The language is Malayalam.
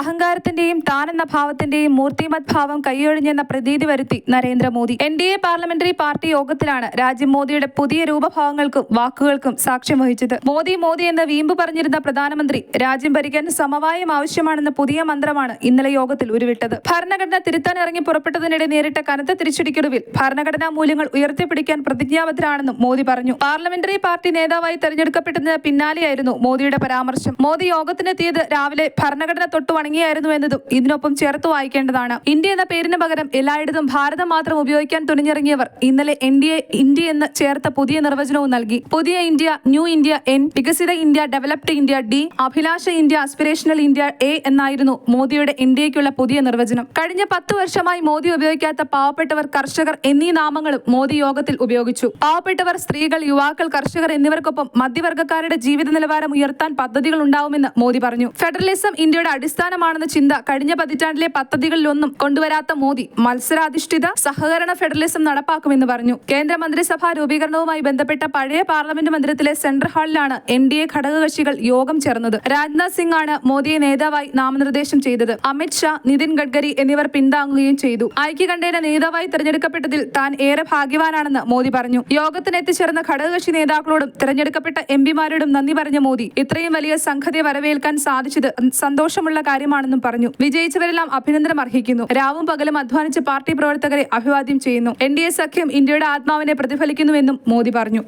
അഹങ്കാരത്തിന്റെയും താൻ എന്ന ഭാവത്തിന്റെയും മൂർത്തിമത് ഭാവം കൈയൊഴിഞ്ഞെന്ന പ്രതീതി വരുത്തി Narendra Modi. N D A parliamentary party യോഗത്തിലാണ് രാജ്യം മോദിയുടെ പുതിയ രൂപഭാവങ്ങൾക്കും വാക്കുകൾക്കും സാക്ഷ്യം വഹിച്ചത്. മോദി മോദി എന്ന് വീമ്പ് പറഞ്ഞിരുന്ന പ്രധാനമന്ത്രി രാജ്യം ഭരിക്കാൻ സമവായം ആവശ്യമാണെന്ന പുതിയ മന്ത്രമാണ് ഇന്നലെ യോഗത്തിൽ ഉരുവിട്ടത്. ഭരണഘടന തിരുത്താൻ ഇറങ്ങി പുറപ്പെട്ടതിനിടെ നേരിട്ട കനത്ത തിരിച്ചടിക്കൊടുവിൽ ഭരണഘടനാ മൂല്യങ്ങൾ ഉയർത്തിപ്പിടിക്കാൻ പ്രതിജ്ഞാബദ്ധരാണെന്നും മോദി പറഞ്ഞു. പാർലമെന്ററി പാർട്ടി നേതാവായി തെരഞ്ഞെടുക്കപ്പെട്ടതിന് പിന്നാലെയായിരുന്നു മോദിയുടെ പരാമർശം. മോദി യോഗത്തിനെത്തിയത് രാവിലെ ഭരണഘടന തൊട്ടു വണങ്ങിയായിരുന്നു എന്നതും ഇതിനൊപ്പം ചേർത്ത് വായിക്കേണ്ടതാണ്. ഇന്ത്യ എന്ന പേരിന് പകരം എല്ലായിടത്തും ഭാരതം മാത്രം ഉപയോഗിക്കാൻ തുണിഞ്ഞിറങ്ങിയവർ ഇന്നലെ എൻ ഡി എ ഇന്ത്യ എന്ന് ചേർത്ത പുതിയ നിർവചനവും നൽകി. പുതിയ ഇന്ത്യ ന്യൂ ഇന്ത്യ എൻ വികസിത ഇന്ത്യ ഡെവലപ്ഡ് ഇന്ത്യ ഡി അഭിലാഷ ഇന്ത്യ ആസ്പിറേഷണൽ ഇന്ത്യ എ എന്നായിരുന്നു മോദിയുടെ ഇന്ത്യയ്ക്കുള്ള പുതിയ നിർവചനം. കഴിഞ്ഞ പത്ത് വർഷമായി മോദി ഉപയോഗിക്കാത്ത പാവപ്പെട്ടവർ കർഷകർ എന്നീ നാമങ്ങളും മോദി യോഗത്തിൽ ഉപയോഗിച്ചു. പാവപ്പെട്ടവർ സ്ത്രീകൾ യുവാക്കൾ കർഷകർ എന്നിവർക്കൊപ്പം മധ്യവർഗക്കാരുടെ ജീവിത നിലവാരം ഉയർത്താൻ പദ്ധതികൾ ഉണ്ടാവുമെന്ന് മോദി പറഞ്ഞു. ഫെഡറലിസം ഇന്ത്യയുടെ അടിസ്ഥാനമാണെന്ന ചിന്ത കഴിഞ്ഞ പതിറ്റാണ്ടിലെ പദ്ധതികളിലൊന്നും കൊണ്ടുവരാത്ത മോദി മത്സരാധിഷ്ഠിത സഹകരണ ഫെഡറലിസം നടപ്പാക്കുമെന്ന് പറഞ്ഞു. കേന്ദ്ര മന്ത്രിസഭാ രൂപീകരണവുമായി ബന്ധപ്പെട്ട പഴയ പാർലമെന്റ് മന്ദിരത്തിലെ സെൻട്രൽ ഹാളിലാണ് എൻ ഡി എ ഘടകകക്ഷികൾ യോഗം ചേർന്നത്. രാജ്നാഥ് സിംഗ് ആണ് മോദിയെ നേതാവായി നാമനിർദ്ദേശം ചെയ്തത്. അമിത് ഷാ നിതിൻ ഗഡ്കരി എന്നിവർ പിന്താങ്ങുകയും ചെയ്തു. ഐക്യകണ്ഠേന നേതാവായി തെരഞ്ഞെടുക്കപ്പെട്ടതിൽ താൻ ഏറെ ഭാഗ്യവാനാണെന്ന് മോദി പറഞ്ഞു. യോഗത്തിന് എത്തിച്ചേർന്ന ഘടകകക്ഷി നേതാക്കളോടും തെരഞ്ഞെടുക്കപ്പെട്ട എം പിമാരോടും നന്ദി പറഞ്ഞ മോദി ഇത്രയും വലിയ സംഘത്തെ വരവേൽക്കാൻ സാധിച്ചത് സന്തോഷമുള്ള കാര്യമാണെന്നും പറഞ്ഞു. വിജയിച്ചവരെല്ലാം അഭിനന്ദനം അർഹിക്കുന്നു. രാവും പകലും അധ്വാനിച്ച് പാർട്ടി പ്രവർത്തകരെ അഭിവാദ്യം ചെയ്യുന്നു. എൻ സഖ്യം ഇന്ത്യയുടെ ആത്മാവിനെ പ്രതിഫലിക്കുന്നുവെന്നും മോദി പറഞ്ഞു.